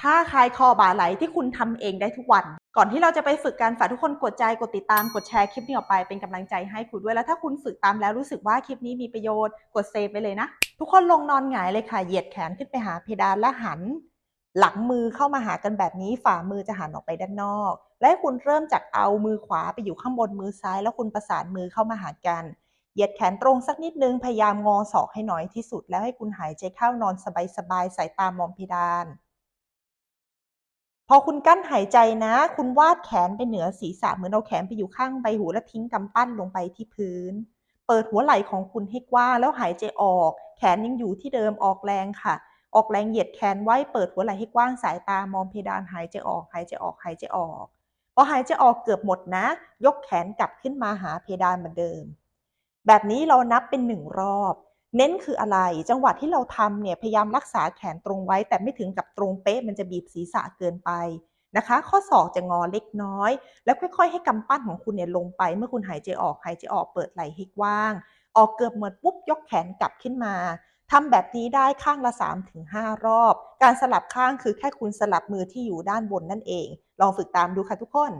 ท่าคลายคอบ่าไหลที่คุณทำเองได้ทุกวัน ก่อนที่เราจะไปฝึกกันฝากทุกคนกดใจกดติดตามกดแชร์คลิปนี้ออกไปเป็นกำลังใจให้คุณด้วยแล้วถ้าคุณฝึกตามแล้วรู้สึกว่าคลิปนี้มีประโยชน์กดเซฟไปเลยนะ ทุกคนลงนอนหงายเลยค่ะเหยียดแขนขึ้นไปหาเพดานและหัน หลังมือเข้ามาหากันแบบนี้ฝ่ามือจะหันออกไปด้านนอก และคุณเริ่มจากเอามือขวาไปอยู่ข้างบนมือซ้าย แล้วคุณประสานมือเข้ามาหากันเหยียดแขนตรงสักนิดนึงพยายามงอศอกให้น้อยที่สุด แล้วให้คุณหายใจเข้านอนสบายๆสายตามองเพดาน พอคุณกั้นหายใจนะ คุณวาดแขนไปเหนือศีรษะเหมือนเอาแขนไปอยู่ข้างใบหูแล้วทิ้งกำปั้นลงไปที่พื้น เปิดหัวไหล่ของคุณให้กว้างแล้วหายใจออก แขนยังอยู่ที่เดิมออกแรงค่ะ ออกแรงเหยียดแขนไว้เปิดหัวไหล่ให้กว้างสายตามองเพดานหายใจออกหายใจออกหายใจออกพอหายใจออกเกือบหมดนะ ยกแขนกลับขึ้นมาหาเพดานเหมือนเดิม แบบนี้เรานับเป็นหนึ่งรอบ เน้นคืออะไร จังหวะที่เราทำเนี่ยพยายามรักษาแขนตรงไว้ แต่ไม่ถึงกับตรงเป๊ะมันจะบีบศีรษะเกินไปนะคะ ข้อศอกจะงอเล็กน้อย แล้วค่อยๆ ให้กำปั้นของคุณเนี่ยลงไป เมื่อคุณหายใจออกหายใจออกเปิดไหล่ให้กว้าง ออกเกือบหมดปุ๊บยกแขนกลับขึ้นมาทำแบบนี้ได้ข้างละ 3-5 รอบ การสลับข้างคือแค่คุณสลับมือที่อยู่ด้านบนนั่นเอง ลองฝึกตามดูค่ะทุกคน